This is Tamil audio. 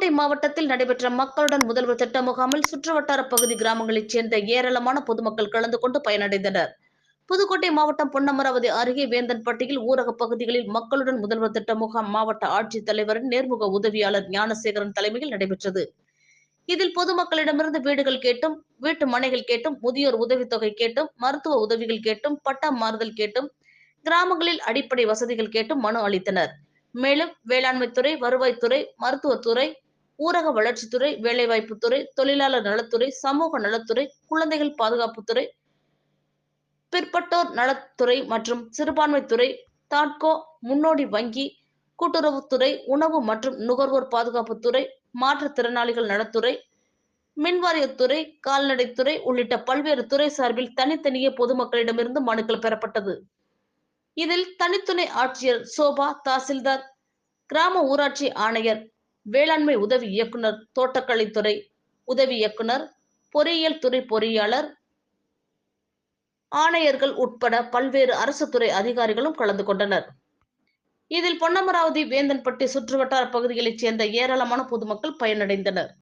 புதுக்கோட்டை மாவட்டத்தில் நடைபெற்ற மக்களுடன் முதல்வர் திட்ட முகாமில் சுற்றுவட்டார பகுதி கிராமங்களைச் சேர்ந்த ஏராளமான பொதுமக்கள் கலந்து கொண்டு பயனடைந்தனர். புதுக்கோட்டை மாவட்டம் பொன்னமராவதி அருகே வேந்தன்பட்டியில் ஊரக பகுதிகளில் மக்களுடன் முதல்வர் திட்ட முகாம் மாவட்ட ஆட்சித் தலைவரின் நேர்முக உதவியாளர் ஞானசேகரன் தலைமையில் நடைபெற்றது. இதில் பொதுமக்களிடமிருந்து வீடுகள் கேட்டும் வீட்டு மனைகள் கேட்டும் முதியோர் உதவித்தொகை கேட்டும் மருத்துவ உதவிகள் கேட்டும் பட்டா மாறுதல் கேட்டும் கிராமங்களில் அடிப்படை வசதிகள் கேட்டும் மனு அளித்தனர். மேலும் வேளாண்மைத்துறை வருவாய்த்துறை மருத்துவத்துறை ஊரக வளர்ச்சித்துறை வேலைவாய்ப்புத்துறை தொழிலாளர் நலத்துறை சமூக நலத்துறை குழந்தைகள் பாதுகாப்புத்துறை பிற்பட்டோர் நலத்துறை மற்றும் சிறுபான்மைத்துறை தாட்கோ முன்னோடி வங்கி கூட்டுறவுத்துறை உணவு மற்றும் நுகர்வோர் பாதுகாப்புத்துறை மாற்றுத்திறனாளிகள் நலத்துறை மின்வாரியத்துறை கால்நடைத்துறை உள்ளிட்ட பல்வேறு துறை சார்பில் தனித்தனியே பொதுமக்களிடமிருந்து மனுக்கள் பெறப்பட்டது. இதில் தனித்துணை ஆட்சியர் சோபா தாசில்தார் கிராம ஊராட்சி ஆணையர் வேளாண்மை உதவி இயக்குனர் தோட்டக்கலைத்துறை உதவி இயக்குனர் பொறியியல் துறை பொறியாளர் ஆணையர்கள் உட்பட பல்வேறு அரசு துறை அதிகாரிகளும் கலந்து கொண்டனர். இதில் பொன்னமராவதி வேந்தன்பட்டி சுற்றுவட்டார பகுதிகளைச் சேர்ந்த ஏராளமான பொதுமக்கள் பயனடைந்தனர்.